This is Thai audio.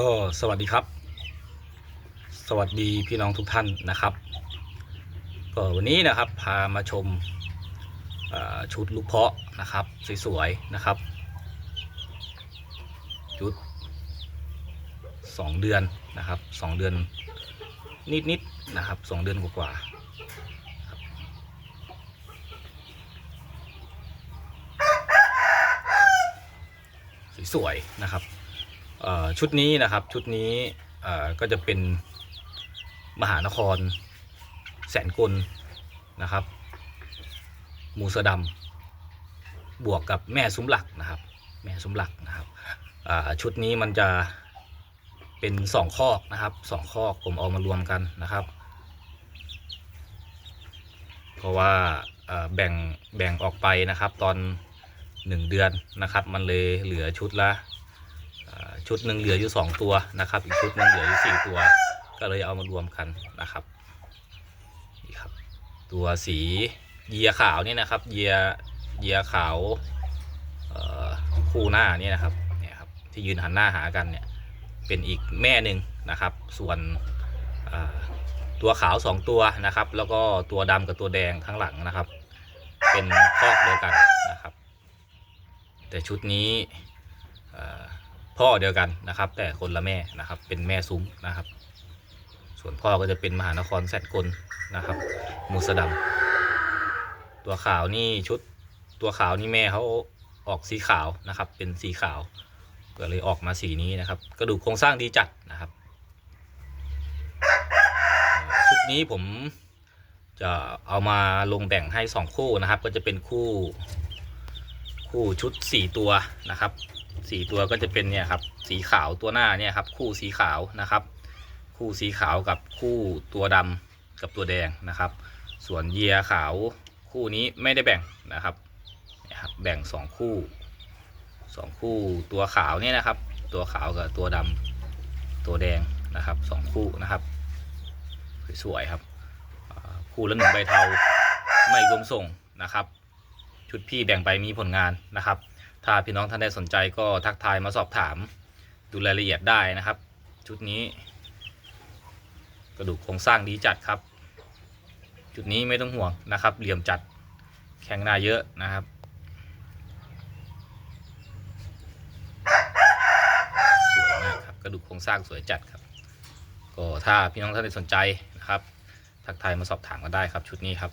ก็สวัสดีครับ สวัสดีพี่น้องทุกท่านนะครับ ก็วันนี้นะครับพามาชมชุดลูกเพาะนะครับสวยๆนะครับ ชุดสองเดือนนะครับสองเดือนนิดๆนะครับสองเดือนกว่าๆสวยๆนะครับ ชุดนี้นะครับชุดนี้ก็จะเป็นมหานคร แสนกลนะครับมูสดำบวกกับแม่ซุ้มหลักนะครับ แม่ซุ้มหลักนะครับชุดนี้มันจะเป็นสองคอกนะครับสองคอกผมเอามารวมกันนะครับ เพราะว่าแบ่งแบ่งออกไปนะครับ ตอนหนึ่งเดือนนะครับ มันเลยเหลือชุดละ ชุดหนึ่งเหลืออยู่ 2 ตัวนะครับ อีกชุดหนึ่งเหลืออยู่ 4 ตัว ก็เลยเอามารวมกันนะครับนี่ครับ ตัวสีเยียขาวนี่นะครับ เยียเยียขาวคู่หน้านี่นะครับเนี่ยครับที่ยืนหันหน้าหากันเนี่ยเป็นอีกแม่หนึ่งนะครับ ส่วนตัวขาว 2 ตัวนะครับ แล้วก็ตัวดำกับตัวแดงข้างหลังนะครับ เป็นคอกเดียวกันนะครับ แต่ชุดนี้ พ่อเดียวกันนะครับ แต่คนละแม่นะครับ เป็นแม่ซุ้มนะครับ ส่วนพ่อก็จะเป็นมหานครแสนกลนะครับ มูสดัมตัวขาวนี่ชุดตัวขาวนี่แม่เขาออกสีขาวนะครับ เป็นสีขาวก็เลยออกมาสีนี้นะครับ กระดูกโครงสร้างดีจัดนะครับชุดนี้ผมจะเอามาลงแบ่งให้สองคู่นะครับ ก็จะเป็นคู่ คู่ชุดสี่ตัวนะครับ สี่ตัวก็จะเป็นเนี่ยครับสีขาวตัวหน้าเนี่ยครับคู่สีขาวนะครับ คู่สีขาวกับคู่ตัวดำกับตัวแดงนะครับ ส่วนเยียขาวคู่นี้ไม่ได้แบ่งนะครับเนี่ยครับแบ่งสองคู่สองคู่ตัวขาวเนี่ยนะครับ ตัวขาวกับตัวดำตัวแดงนะครับสองคู่นะครับสวยๆครับคู่ละหนึ่งใบเทาไม่รวมส่งนะครับ ชุดพี่แบ่งไปมีผลงานนะครับ ถ้าพี่น้องท่านใดสนใจก็ทักทายมาสอบถาม ดูรายละเอียดได้นะครับ ชุดนี้ กระดูกโครงสร้างดีจัดครับ จุดนี้ไม่ต้องห่วงนะครับ เหลี่ยมจัดแข็งหน้าเยอะนะครับสวยมากครับกระดูกโครงสร้างสวยจัดครับ ก็ถ้าพี่น้องท่านใดสนใจนะครับ ทักทายมาสอบถามกันได้ครับ ชุดนี้ครับ